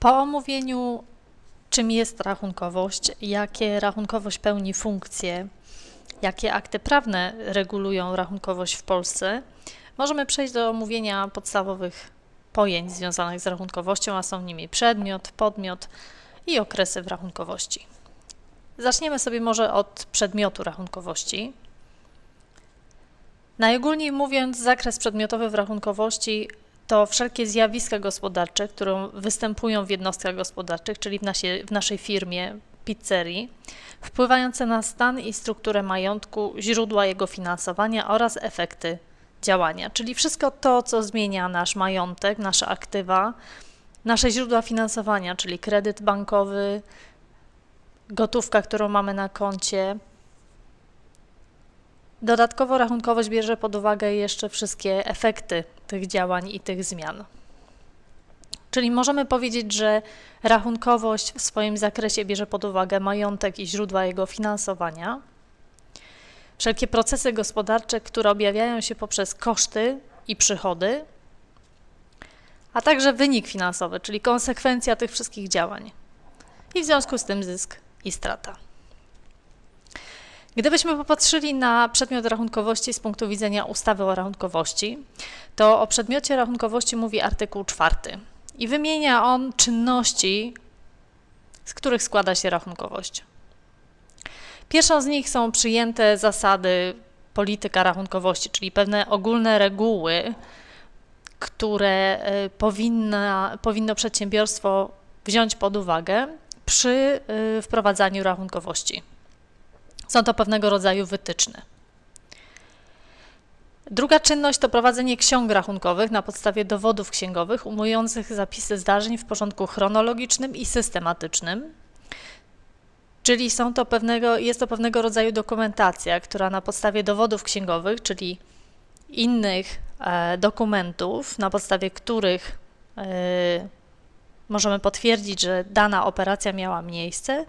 Po omówieniu, czym jest rachunkowość, jakie rachunkowość pełni funkcje, jakie akty prawne regulują rachunkowość w Polsce, możemy przejść do omówienia podstawowych pojęć związanych z rachunkowością, a są nimi przedmiot, podmiot i okresy w rachunkowości. Zaczniemy sobie może od przedmiotu rachunkowości. Najogólniej mówiąc, zakres przedmiotowy w rachunkowości to wszelkie zjawiska gospodarcze, które występują w jednostkach gospodarczych, czyli w, naszej, w naszej firmie, pizzerii, wpływające na stan i strukturę majątku, źródła jego finansowania oraz efekty działania, czyli wszystko to, co zmienia nasz majątek, nasze aktywa, nasze źródła finansowania, czyli kredyt bankowy, gotówka, którą mamy na koncie. Dodatkowo rachunkowość bierze pod uwagę jeszcze wszystkie efekty tych działań i tych zmian. Czyli możemy powiedzieć, że rachunkowość w swoim zakresie bierze pod uwagę majątek i źródła jego finansowania, wszelkie procesy gospodarcze, które objawiają się poprzez koszty i przychody, a także wynik finansowy, czyli konsekwencja tych wszystkich działań. I w związku z tym zysk i strata. Gdybyśmy popatrzyli na przedmiot rachunkowości z punktu widzenia ustawy o rachunkowości, to o przedmiocie rachunkowości mówi artykuł 4 i wymienia on czynności, z których składa się rachunkowość. Pierwszą z nich są przyjęte zasady polityka rachunkowości, czyli pewne ogólne reguły, które y, powinna, powinno przedsiębiorstwo wziąć pod uwagę przy y, wprowadzaniu rachunkowości. Są to pewnego rodzaju wytyczne. Druga czynność to prowadzenie ksiąg rachunkowych na podstawie dowodów księgowych ujmujących zapisy zdarzeń w porządku chronologicznym i systematycznym. Czyli są to pewnego, jest to pewnego rodzaju dokumentacja, która na podstawie dowodów księgowych, czyli innych e, dokumentów, na podstawie których e, możemy potwierdzić, że dana operacja miała miejsce,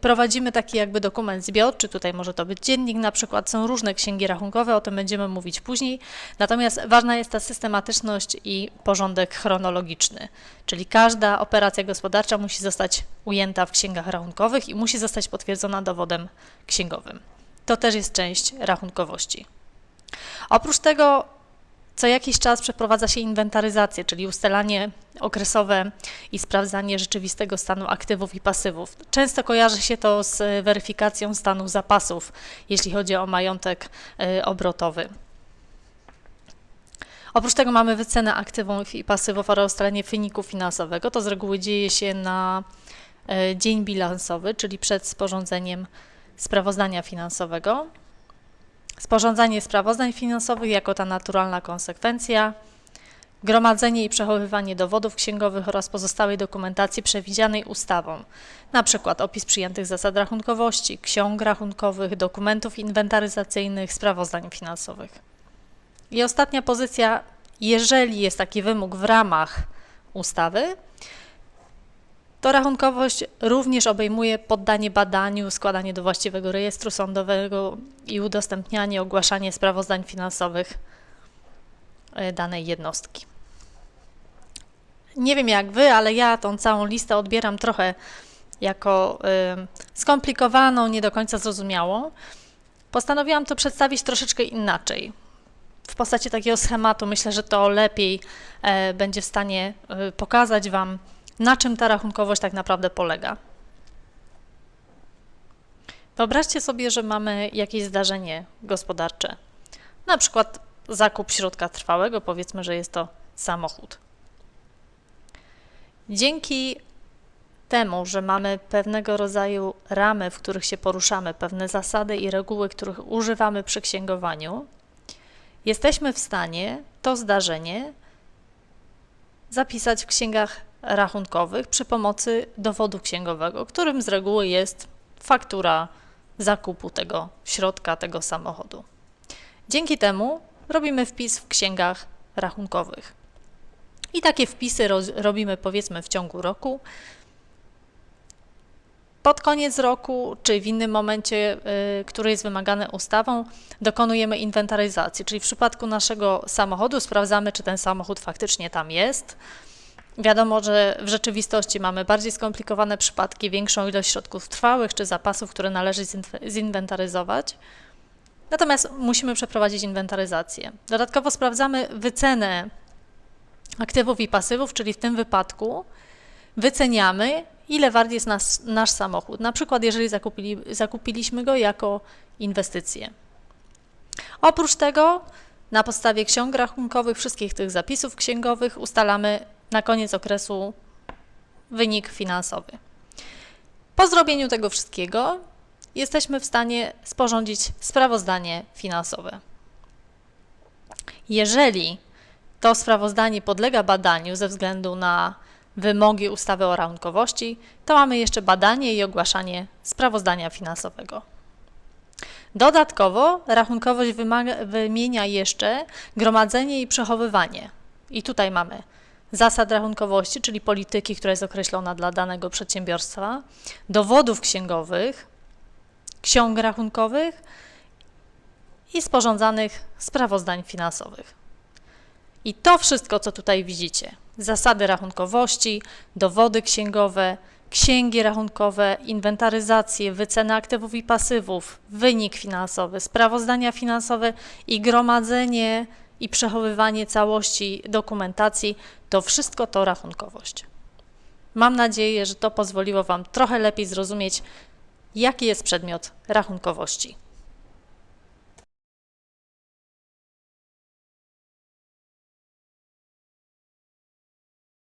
prowadzimy taki jakby dokument zbiorczy, tutaj może to być dziennik na przykład, są różne księgi rachunkowe, o tym będziemy mówić później, natomiast ważna jest ta systematyczność i porządek chronologiczny, czyli każda operacja gospodarcza musi zostać ujęta w księgach rachunkowych i musi zostać potwierdzona dowodem księgowym. To też jest część rachunkowości. Oprócz tego co jakiś czas przeprowadza się inwentaryzację, czyli ustalanie okresowe i sprawdzanie rzeczywistego stanu aktywów i pasywów. Często kojarzy się to z weryfikacją stanu zapasów, jeśli chodzi o majątek y, obrotowy. Oprócz tego mamy wycenę aktywów i pasywów oraz ustalenie wyniku finansowego. To z reguły dzieje się na y, dzień bilansowy, czyli przed sporządzeniem sprawozdania finansowego. Sporządzanie sprawozdań finansowych jako ta naturalna konsekwencja, gromadzenie i przechowywanie dowodów księgowych oraz pozostałej dokumentacji przewidzianej ustawą, np. opis przyjętych zasad rachunkowości, ksiąg rachunkowych, dokumentów inwentaryzacyjnych, sprawozdań finansowych. I ostatnia pozycja, jeżeli jest taki wymóg w ramach ustawy, to rachunkowość również obejmuje poddanie badaniu, składanie do właściwego rejestru sądowego i udostępnianie, ogłaszanie sprawozdań finansowych e, danej jednostki. Nie wiem jak Wy, ale ja tą całą listę odbieram trochę jako y, skomplikowaną, nie do końca zrozumiałą. Postanowiłam to przedstawić troszeczkę inaczej. W postaci takiego schematu myślę, że to lepiej y, będzie w stanie y, pokazać Wam, na czym ta rachunkowość tak naprawdę polega. Wyobraźcie sobie, że mamy jakieś zdarzenie gospodarcze, na przykład zakup środka trwałego, powiedzmy, że jest to samochód. Dzięki temu, że mamy pewnego rodzaju ramy, w których się poruszamy, pewne zasady i reguły, których używamy przy księgowaniu, jesteśmy w stanie to zdarzenie zapisać w księgach rachunkowych przy pomocy dowodu księgowego, którym z reguły jest faktura zakupu tego środka, tego samochodu. Dzięki temu robimy wpis w księgach rachunkowych. I takie wpisy robimy powiedzmy w ciągu roku. Pod koniec roku, czy w innym momencie, y, który jest wymagany ustawą, dokonujemy inwentaryzacji, czyli w przypadku naszego samochodu sprawdzamy, czy ten samochód faktycznie tam jest Wiadomo, że w rzeczywistości mamy bardziej skomplikowane przypadki, większą ilość środków trwałych czy zapasów, które należy zinw- zinwentaryzować. Natomiast musimy przeprowadzić inwentaryzację. Dodatkowo sprawdzamy wycenę aktywów i pasywów, czyli w tym wypadku wyceniamy, ile wart jest nas, nasz samochód. Na przykład, jeżeli zakupili, zakupiliśmy go jako inwestycję. Oprócz tego, na podstawie ksiąg rachunkowych, wszystkich tych zapisów księgowych, ustalamy na koniec okresu wynik finansowy. Po zrobieniu tego wszystkiego jesteśmy w stanie sporządzić sprawozdanie finansowe. Jeżeli to sprawozdanie podlega badaniu ze względu na wymogi ustawy o rachunkowości, to mamy jeszcze badanie i ogłaszanie sprawozdania finansowego. Dodatkowo rachunkowość wymaga, wymienia jeszcze gromadzenie i przechowywanie. I tutaj mamy zasad rachunkowości, czyli polityki, która jest określona dla danego przedsiębiorstwa, dowodów księgowych, ksiąg rachunkowych i sporządzanych sprawozdań finansowych. I to wszystko, co tutaj widzicie, zasady rachunkowości, dowody księgowe, księgi rachunkowe, inwentaryzację, wycenę aktywów i pasywów, wynik finansowy, sprawozdania finansowe i gromadzenie i przechowywanie całości dokumentacji, to wszystko to rachunkowość. Mam nadzieję, że to pozwoliło Wam trochę lepiej zrozumieć, jaki jest przedmiot rachunkowości.